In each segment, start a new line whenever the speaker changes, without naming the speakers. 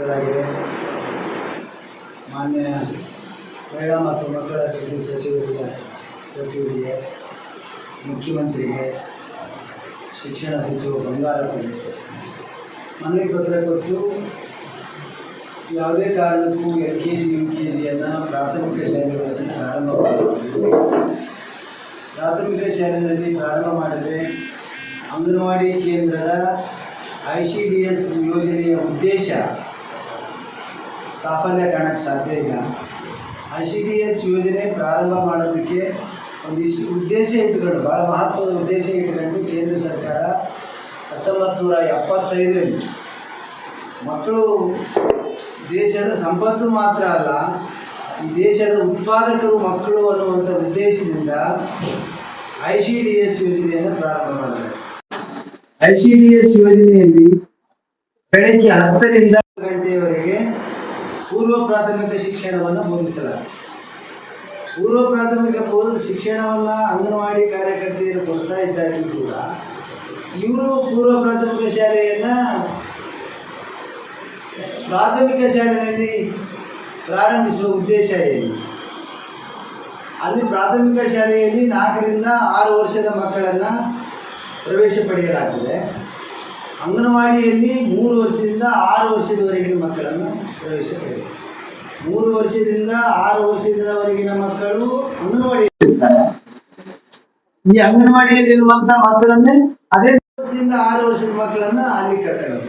ಮಾಡಲಾಗಿದೆ ಮಾನ್ಯ ಮಹಿಳಾ ಮತ್ತು ಮಕ್ಕಳ ಅಭಿವೃದ್ಧಿ ಸಚಿವರಿಗೆ ಸಚಿವರಿಗೆ, ಮುಖ್ಯಮಂತ್ರಿಗೆ, ಶಿಕ್ಷಣ ಸಚಿವ ಬಂಗಾರಪ್ಪ ಮನವಿ ಪತ್ರ ಕೊಟ್ಟು ಯಾವುದೇ ಕಾರಣಕ್ಕೂ L K G U K ಜಿಯನ್ನು ಪ್ರಾಥಮಿಕ ಶಾಲೆಗಳಲ್ಲಿ ಪ್ರಾರಂಭ ಮಾಡಬಾರದು ಪ್ರಾಥಮಿಕ ಶಾಲೆಯಲ್ಲಿ ಪ್ರಾರಂಭ ಮಾಡಿದರೆ ಅಂಗನವಾಡಿ ಕೇಂದ್ರದ ಐ ಸಿ ಡಿ ಎಸ್ ಯೋಜನೆಯ ಉದ್ದೇಶ ಸಾಫಲ್ಯ ಕಾಣಕ್ಕೆ ಸಾಧ್ಯ ಇಲ್ಲ. ಐ ಸಿ ಡಿ ಎಸ್ ಯೋಜನೆ ಪ್ರಾರಂಭ ಮಾಡೋದಕ್ಕೆ ಒಂದಿಷ್ಟು ಉದ್ದೇಶ ಇಟ್ಕೊಂಡು ಭಾಳ ಮಹತ್ವದ ಉದ್ದೇಶ ಇಟ್ಕೊಂಡು ಕೇಂದ್ರ ಸರ್ಕಾರ ಹತ್ತೊಂಬತ್ತು ನೂರ ಎಪ್ಪತ್ತೈದರಲ್ಲಿ ಮಕ್ಕಳು ದೇಶದ ಸಂಪತ್ತು ಮಾತ್ರ ಅಲ್ಲ ಈ ದೇಶದ ಉತ್ಪಾದಕರು ಮಕ್ಕಳು ಅನ್ನುವಂಥ ಉದ್ದೇಶದಿಂದ ಐ ಸಿ ಡಿ ಎಸ್ ಯೋಜನೆಯನ್ನು ಪ್ರಾರಂಭ ಮಾಡಿದ್ದಾರೆ ಐ ಸಿ ಡಿ ಎಸ್ ಯೋಜನೆಯಲ್ಲಿ ಬೆಳಗ್ಗೆ ಹತ್ತರಿಂದ ಹತ್ತು ಗಂಟೆಯವರೆಗೆ ಪೂರ್ವ ಪ್ರಾಥಮಿಕ ಶಿಕ್ಷಣವನ್ನು ಬೋಧಿಸಲಾಗಿದೆ. ಪೂರ್ವ ಪ್ರಾಥಮಿಕ ಬೋಧ ಶಿಕ್ಷಣವನ್ನು ಅಂಗನವಾಡಿ ಕಾರ್ಯಕರ್ತೆಯರು ಕೊಡ್ತಾ ಇದ್ದಾರೆ ಕೂಡ ಇವರು ಪೂರ್ವ ಪ್ರಾಥಮಿಕ ಶಾಲೆಯನ್ನು ಪ್ರಾಥಮಿಕ ಶಾಲೆಯಲ್ಲಿ ಪ್ರಾರಂಭಿಸುವ ಉದ್ದೇಶ ಏನು? ಅಲ್ಲಿ ಪ್ರಾಥಮಿಕ ಶಾಲೆಯಲ್ಲಿ ನಾಲ್ಕರಿಂದ ಆರು ವರ್ಷದ ಮಕ್ಕಳನ್ನು ಪ್ರವೇಶ ಪಡೆಯಲಾಗ್ತದೆ. ಅಂಗನವಾಡಿಯಲ್ಲಿ ಮೂರು ವರ್ಷದಿಂದ ಆರು ವರ್ಷದವರೆಗಿನ ಮಕ್ಕಳನ್ನು ಪ್ರವೇಶ ಪಡೆಯಬೇಕು. ಮೂರು ವರ್ಷದಿಂದ ಆರು ವರ್ಷದವರೆಗಿನ ಮಕ್ಕಳು ಅಂಗನವಾಡಿ ಈ ಅಂಗನವಾಡಿಯಲ್ಲಿರುವಂಥ ಮಕ್ಕಳನ್ನೇ ಅದೇ ವರ್ಷದಿಂದ ಆರು ವರ್ಷದ ಮಕ್ಕಳನ್ನ ಅಲ್ಲಿ ಕರ್ಕೊಂಡು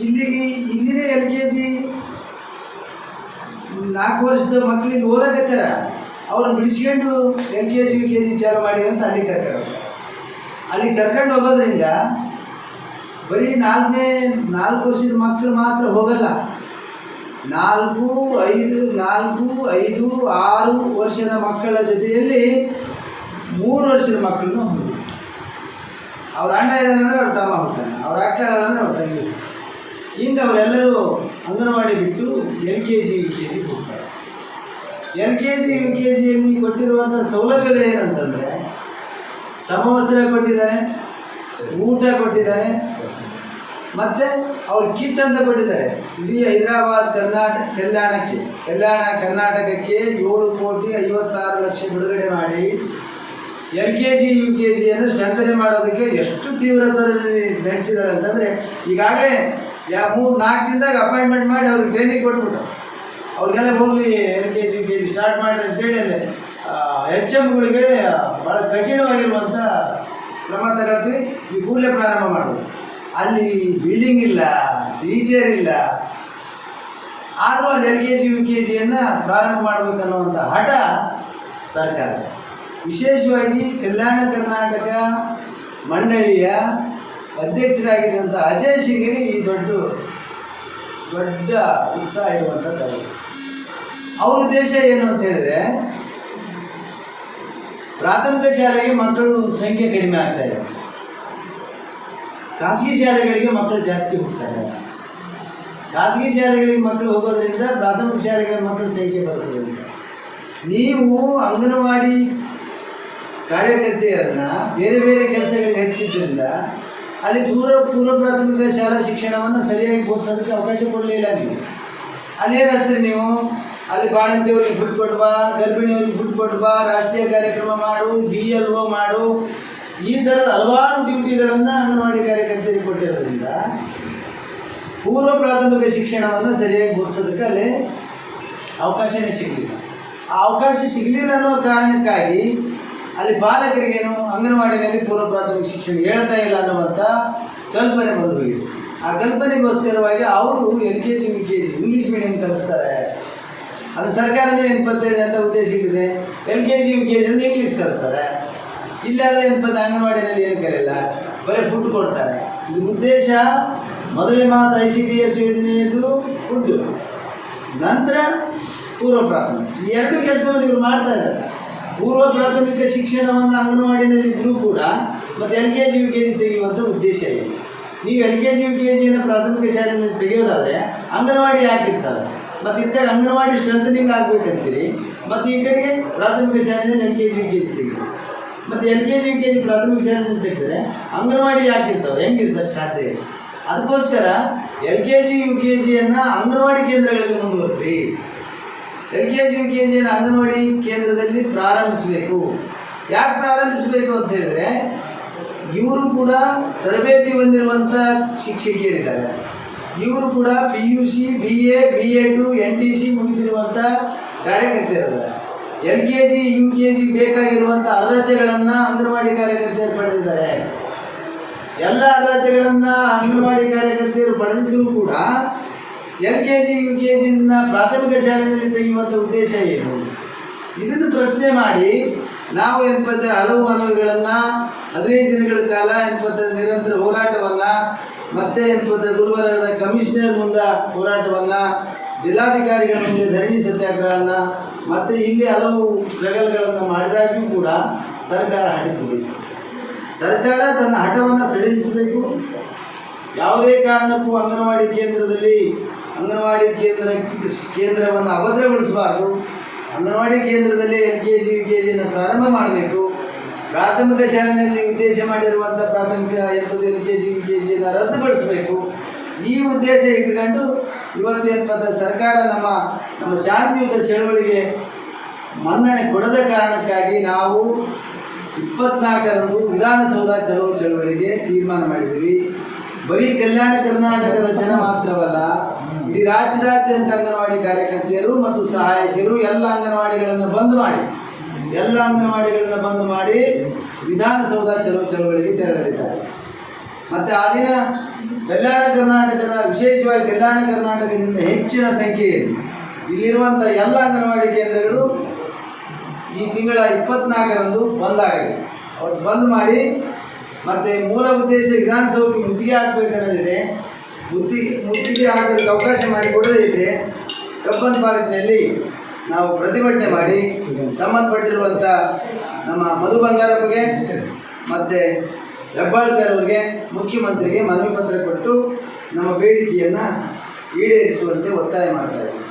ಇಲ್ಲಿಗೆ ಇಲ್ಲಿ ಇಲ್ಲಿನೇ ಎಲ್ ಕೆ ಜಿ ನಾಲ್ಕು ವರ್ಷದ ಮಕ್ಕಳಿಗೆ ಓದಕತ್ತಾರ. ಅವ್ರನ್ನ ಬಿಡಿಸ್ಕೊಂಡು L K G U K G ಚಾಲು ಮಾಡಿ ಅಂತ ಅಲ್ಲಿ ಕರ್ಕೊಂಡು ಅಲ್ಲಿ ಕರ್ಕೊಂಡು ಹೋಗೋದ್ರಿಂದ ಬರೀ ನಾಲ್ಕನೇ ನಾಲ್ಕು ವರ್ಷದ ಮಕ್ಕಳು ಮಾತ್ರ ಹೋಗಲ್ಲ. ನಾಲ್ಕು ಐದು ನಾಲ್ಕು ಐದು, ಆರು ವರ್ಷದ ಮಕ್ಕಳ ಜೊತೆಯಲ್ಲಿ ಮೂರು ವರ್ಷದ ಮಕ್ಕಳನ್ನು ಹೋಗಿ ಅವ್ರ ಅಣ್ಣ ಇದ್ದಾನಂದ್ರೆ ಅವ್ರ ತಮ್ಮ ಹುಟ್ಟಾನೆ ಅವ್ರ ಅಕ್ಕ ಇದ್ದಾನಂದ್ರೆ ಅವ್ರ ತಂಗಿ. ಹಿಂಗೆ ಅವರೆಲ್ಲರೂ ಅಂಗನವಾಡಿ ಬಿಟ್ಟು L K G, U K ಜಿಗೆ ಹೋಗ್ತಾರೆ. L K G, U K ಜಿಯಲ್ಲಿ ಕೊಟ್ಟಿರುವಂಥ ಸೌಲಭ್ಯಗಳೇನಂತಂದರೆ ಸಮವಸ್ತ್ರ ಕೊಟ್ಟಿದ್ದಾರೆ ಊಟ ಕೊಟ್ಟಿದ್ದಾರೆ ಮತ್ತು ಅವ್ರು ಕಿಟ್ ಅಂತ ಕೊಟ್ಟಿದ್ದಾರೆ ಇಡೀ ಹೈದರಾಬಾದ್ ಕರ್ನಾಟಕ ಕಲ್ಯಾಣಕ್ಕೆ, ಕಲ್ಯಾಣ ಕರ್ನಾಟಕಕ್ಕೆ ಏಳು ಕೋಟಿ ಐವತ್ತಾರು ಲಕ್ಷ ಬಿಡುಗಡೆ ಮಾಡಿ L K G, U K ಜಿಯನ್ನು ಚಂತನೆ ಮಾಡೋದಕ್ಕೆ ಎಷ್ಟು ತೀವ್ರತರಲ್ಲಿ ನಡೆಸಿದ್ದಾರೆ ಅಂತಂದರೆ, ಈಗಾಗಲೇ ಯಾ ಮೂರು ನಾಲ್ಕು ದಿನದಾಗ ಅಪಾಯಿಂಟ್ಮೆಂಟ್ ಮಾಡಿ ಅವ್ರಿಗೆ ಟ್ರೈನಿಂಗ್ ಕೊಟ್ಬಿಟ್ಟು ಅವ್ರಿಗೆಲ್ಲ ಹೋಗಲಿ, L K G, U K G start ಮಾಡಿರಿ ಅಂತೇಳಿ ಅಲ್ಲಿ ಎಚ್ ಎಮ್ಗಳಿಗೆ ಭಾಳ ಕಠಿಣವಾಗಿರುವಂಥ ಕ್ರಮ ತಗೊಳ್ತೀವಿ. ಈ ಕೂಡಲೇ ಪ್ರಾರಂಭ ಮಾಡೋದು. ಅಲ್ಲಿ ಬಿಲ್ಡಿಂಗ್ ಇಲ್ಲ ಟೀಚರ್ ಇಲ್ಲ. ಆದರೂ ಅಲ್ಲಿ L K G U K ಜಿಯನ್ನು ಪ್ರಾರಂಭ ಮಾಡಬೇಕನ್ನುವಂಥ ಹಠ ಸರ್ಕಾರ. ವಿಶೇಷವಾಗಿ ಕಲ್ಯಾಣ ಕರ್ನಾಟಕ ಮಂಡಳಿಯ ಅಧ್ಯಕ್ಷರಾಗಿರುವಂಥ ಅಜಯ್ ಸಿಂಗ್ಗೆ ಈ ದೊಡ್ಡ ದೊಡ್ಡ ಉತ್ಸಾಹ ಇರುವಂಥದ್ದು ಅವರು. ಅವ್ರ ಉದ್ದೇಶ ಏನು ಅಂತ ಹೇಳಿದ್ರೆ, ಪ್ರಾಥಮಿಕ ಶಾಲೆಗೆ ಮಕ್ಕಳು ಸಂಖ್ಯೆ ಕಡಿಮೆ ಆಗ್ತಾ ಇದೆ. ಖಾಸಗಿ ಶಾಲೆಗಳಿಗೆ ಮಕ್ಕಳು ಜಾಸ್ತಿ ಹೋಗ್ತಾರೆ. ಖಾಸಗಿ ಶಾಲೆಗಳಿಗೆ ಮಕ್ಕಳು ಹೋಗೋದ್ರಿಂದ ಪ್ರಾಥಮಿಕ ಶಾಲೆಗಳ ಮಕ್ಕಳ ಸಂಖ್ಯೆ ಬರ್ತದೆ ನೀವು ಅಂಗನವಾಡಿ ಕಾರ್ಯಕರ್ತೆಯರನ್ನು ಬೇರೆ ಬೇರೆ ಕೆಲಸಗಳಿಗೆ ಹಚ್ಚಿದ್ದರಿಂದ ಅಲ್ಲಿ ಪೂರ್ವ ಪೂರ್ವ ಪ್ರಾಥಮಿಕ ಶಾಲಾ ಶಿಕ್ಷಣವನ್ನು ಸರಿಯಾಗಿ ಬೋಧಿಸೋದಕ್ಕೆ ಅವಕಾಶ ಕೊಡಲಿಲ್ಲ ನೀವು. ಅಲ್ಲಿ ಹಚ್ತೀರಿ ನೀವು ಅಲ್ಲಿ ಬಾಣಂತಿಯವ್ರಿಗೆ ಫುಡ್ ಕೊಡುವ ಗರ್ಭಿಣಿಯವ್ರಿಗೆ ಫುಡ್ ಕೊಡುವ ರಾಷ್ಟ್ರೀಯ ಕಾರ್ಯಕ್ರಮ ಮಾಡು ಬಿ ಎಲ್ ಒ ಮಾಡು ಈ ಥರದ ಹಲವಾರು ಡ್ಯೂಟಿಗಳನ್ನು ಅಂಗನವಾಡಿ ಕಾರ್ಯಕರ್ತರಿಗೆ ಕೊಟ್ಟಿರೋದ್ರಿಂದ ಪೂರ್ವ ಪ್ರಾಥಮಿಕ ಶಿಕ್ಷಣವನ್ನು ಸರಿಯಾಗಿ ಬೋಧಿಸೋದಕ್ಕೆ ಅಲ್ಲಿ ಅವಕಾಶನೇ ಸಿಗಲಿಲ್ಲ. ಆ ಅವಕಾಶ ಸಿಗಲಿಲ್ಲ ಅನ್ನೋ ಕಾರಣಕ್ಕಾಗಿ ಅಲ್ಲಿ ಬಾಲಕರಿಗೇನು ಅಂಗನವಾಡಿನಲ್ಲಿ ಪೂರ್ವ ಪ್ರಾಥಮಿಕ ಶಿಕ್ಷಣ ಹೇಳ್ತಾ ಇಲ್ಲ ಅನ್ನುವಂಥ ಕಲ್ಪನೆ ಬಂದು ಹೋಗಿದೆ. ಆ ಕಲ್ಪನೆಗೋಸ್ಕರವಾಗಿ ಅವರು L K G, U K G English medium ಕಲಿಸ್ತಾರೆ. ಅದು ಸರ್ಕಾರನೇ ಏನಪ್ಪಂತೇಳಿ ಅಂತ ಉದ್ದೇಶ ಇಟ್ಟಿದೆ. L K G, U K G ಅಂದರೆ ಇಂಗ್ಲೀಷ್ ಕಲಿಸ್ತಾರೆ. ಇಲ್ಲಾದರೆ ಏನಪ್ಪ ಅಂಗನವಾಡಿಯಲ್ಲಿ ಏನು ಕರೆಯಲ್ಲ ಬರೀ ಫುಡ್ ಕೊಡ್ತಾರೆ. ಇದು ಉದ್ದೇಶ ಮೊದಲೇ ಮಾತು ಐ ಸಿ ಡಿ ಎಸ್ ಯೋಜನೆಯದು ಫುಡ್ಡು ನಂತರ ಪೂರ್ವ ಪ್ರಾಥಮಿಕ. ಈ ಎರಡು ಕೆಲಸವನ್ನು ಇವರು ಮಾಡ್ತಾ ಇದ್ದಾರೆ. ಪೂರ್ವ ಪ್ರಾಥಮಿಕ ಶಿಕ್ಷಣವನ್ನು ಅಂಗನವಾಡಿನಲ್ಲಿ ಇದ್ದರೂ ಕೂಡ ಮತ್ತು L K G U K G ತೆಗೆಯುವಂಥ ಉದ್ದೇಶ ಇದೆ. ನೀವು L K G U K ಜಿಯನ್ನು ಪ್ರಾಥಮಿಕ ಶಾಲೆಯಲ್ಲಿ ತೆಗೆಯೋದಾದರೆ ಅಂಗನವಾಡಿ ಹಾಕಿರ್ತಾರೆ. ಮತ್ತು ಇದ್ದಾಗ ಅಂಗನವಾಡಿ ಸ್ಟ್ರೆಂಥನಿಂಗ್ ಆಗಬೇಕಂತೀರಿ. ಮತ್ತು ಈ ಕಡೆಗೆ ಪ್ರಾಥಮಿಕ ಶಾಲೆಯಲ್ಲಿ L K G U K G ತೆಗಿಬೇಕು ಮತ್ತು L K G U K G ಪ್ರಾಥಮಿಕ ಶಾಲೆಯಲ್ಲಿ ತೆಗೆದರೆ ಅಂಗನವಾಡಿ ಹಾಕಿರ್ತಾವೆ ಹೆಂಗಿರ್ತಾರೆ ಸಾಧ್ಯ ಅದಕ್ಕೋಸ್ಕರ L K G U K ಜಿಯನ್ನು anganwadi ಕೇಂದ್ರಗಳಲ್ಲಿ ಮುಂದುವರಿಸ್ರಿ. L K G U K ಜಿಯನ್ನು anganwadi ಕೇಂದ್ರದಲ್ಲಿ ಪ್ರಾರಂಭಿಸಬೇಕು. ಯಾಕೆ ಪ್ರಾರಂಭಿಸಬೇಕು ಅಂತ ಹೇಳಿದ್ರೆ, ಇವರು ಕೂಡ ತರಬೇತಿ ಹೊಂದಿರುವಂಥ ಶಿಕ್ಷಕಿಯರಿದ್ದಾರೆ. ಇವರು ಕೂಡ P U C B A B Ed N T C ಮುಗಿದಿರುವಂಥ ಕಾರ್ಯಕರ್ತೆಯರಿದ್ದಾರೆ. L K G, U K G ಬೇಕಾಗಿರುವಂಥ ಅರ್ಹತೆಗಳನ್ನು ಅಂಗನವಾಡಿ ಕಾರ್ಯಕರ್ತೆಯರು ಪಡೆದಿದ್ದಾರೆ. ಎಲ್ಲ ಅರ್ಹತೆಗಳನ್ನು ಅಂಗನವಾಡಿ ಕಾರ್ಯಕರ್ತೆಯರು ಪಡೆದಿದ್ದರೂ ಕೂಡ L K G, U K ಜಿನ ಪ್ರಾಥಮಿಕ ಶಾಲೆಯಲ್ಲಿ ತೆಗೆಯುವಂಥ ಉದ್ದೇಶ ಏನು? ಇದನ್ನು ಪ್ರಶ್ನೆ ಮಾಡಿ ನಾವು ಏನಪ್ಪಂದ್ರೆ ಹಲವು ಮನವಿಗಳನ್ನು ಹದಿನೈದು ದಿನಗಳ ಕಾಲ ಏನಪ್ಪಂದ್ರೆ ನಿರಂತರ ಹೋರಾಟವನ್ನು ಮತ್ತೆ ಏನಪ್ಪಂದ್ರೆ ಗುರುವಾರದ ಕಮಿಷನರ್ ಮುಂದೆ ಹೋರಾಟವನ್ನು ಜಿಲ್ಲಾಧಿಕಾರಿಗಳ ಮುಂದೆ ಧರಣಿ ಸತ್ಯಾಗ್ರಹವನ್ನು ಮತ್ತು ಇಲ್ಲಿ ಹಲವು ಸ್ಟ್ರಗಲ್ಗಳನ್ನು ಮಾಡಿದಾಗ್ಯೂ ಕೂಡ ಸರ್ಕಾರ ಹಠಕ್ಕೆ ಸರ್ಕಾರ ತನ್ನ ಹಠವನ್ನು ಸಡಿಲಿಸಬೇಕು. ಯಾವುದೇ ಕಾರಣಕ್ಕೂ ಅಂಗನವಾಡಿ ಕೇಂದ್ರದಲ್ಲಿ ಅಂಗನವಾಡಿ ಕೇಂದ್ರ ಕೇಂದ್ರವನ್ನು ಅಭದ್ರಗೊಳಿಸಬಾರ್ದು. ಅಂಗನವಾಡಿ ಕೇಂದ್ರದಲ್ಲಿ L K G, U K ಜಿಯನ್ನು ಪ್ರಾರಂಭ ಮಾಡಬೇಕು. ಪ್ರಾಥಮಿಕ ಶಾಲೆಯಲ್ಲಿ ಉದ್ದೇಶ ಮಾಡಿರುವಂಥ ಪ್ರಾಥಮಿಕ L K G, U K ಜಿಯನ್ನು ರದ್ದುಪಡಿಸಬೇಕು ಈ ಉದ್ದೇಶ ಇಟ್ಕೊಂಡು ಇವತ್ತು ಏನಪ್ಪ ಸರ್ಕಾರ ನಮ್ಮ ನಮ್ಮ ಶಾಂತಿಯುತ ಚಳವಳಿಗೆ ಮನ್ನಣೆ ಕೊಡದ ಕಾರಣಕ್ಕಾಗಿ ನಾವು ಇಪ್ಪತ್ನಾಲ್ಕರಂದು ವಿಧಾನಸೌಧ ಚಲೋ ಚಳವಳಿಗೆ ತೀರ್ಮಾನ ಮಾಡಿದ್ದೀವಿ. ಬರೀ ಕಲ್ಯಾಣ ಕರ್ನಾಟಕದ ಜನ ಮಾತ್ರವಲ್ಲ, ಇಡೀ ರಾಜ್ಯದಾದ್ಯಂತ ಅಂಗನವಾಡಿ ಕಾರ್ಯಕರ್ತೆಯರು ಮತ್ತು ಸಹಾಯಕಿಯರು ಎಲ್ಲ ಅಂಗನವಾಡಿಗಳನ್ನು ಬಂದ್ ಮಾಡಿ, ಎಲ್ಲ ಅಂಗನವಾಡಿಗಳನ್ನು ಬಂದ್ ಮಾಡಿ ವಿಧಾನಸೌಧ ಚಲೋ ಚಳವಳಿಗೆ ತೆರಳಲಿದ್ದಾರೆ. ಮತ್ತು ಆ ದಿನ ಕಲ್ಯಾಣ ಕರ್ನಾಟಕದ, ವಿಶೇಷವಾಗಿ ಕಲ್ಯಾಣ ಕರ್ನಾಟಕದಿಂದ ಹೆಚ್ಚಿನ ಸಂಖ್ಯೆಯಲ್ಲಿ ಇಲ್ಲಿರುವಂಥ ಎಲ್ಲ ಅಂಗನವಾಡಿ ಕೇಂದ್ರಗಳು ಈ ತಿಂಗಳ ಇಪ್ಪತ್ನಾಲ್ಕರಂದು ಬಂದ್ ಆಗಲಿ ಅವತ್ತು ಬಂದ್ ಮಾಡಿ ಮತ್ತು ಮೂಲ ಉದ್ದೇಶ ವಿಧಾನಸೌಧಕ್ಕೆ ಮುತ್ತಿಗೆ ಹಾಕಬೇಕನ್ನೋದಿದೆ. ಮುತ್ತಿಗೆ ಮುತ್ತಿಗೆ ಹಾಕೋದಕ್ಕೆ ಅವಕಾಶ ಮಾಡಿ ಕೊಡದೇ ಇದ್ದರೆ ಕಬ್ಬನ್ ಪಾರ್ಕ್ನಲ್ಲಿ ನಾವು ಪ್ರತಿಭಟನೆ ಮಾಡಿ ಸಂಬಂಧಪಟ್ಟಿರುವಂಥ ನಮ್ಮ ಮಧು ಬಂಗಾರಪ್ಪಗೆ ಮತ್ತು ಹೆಬ್ಬಾಳ್ಕರ್ ಅವರಿಗೆ ಮುಖ್ಯಮಂತ್ರಿಗೆ ಮನವಿ ಪತ್ರ ಕೊಟ್ಟು ನಮ್ಮ ಬೇಡಿಕೆಯನ್ನು ಈಡೇರಿಸುವಂತೆ ಒತ್ತಾಯ ಮಾಡ್ತಾ ಇದ್ದೀವಿ.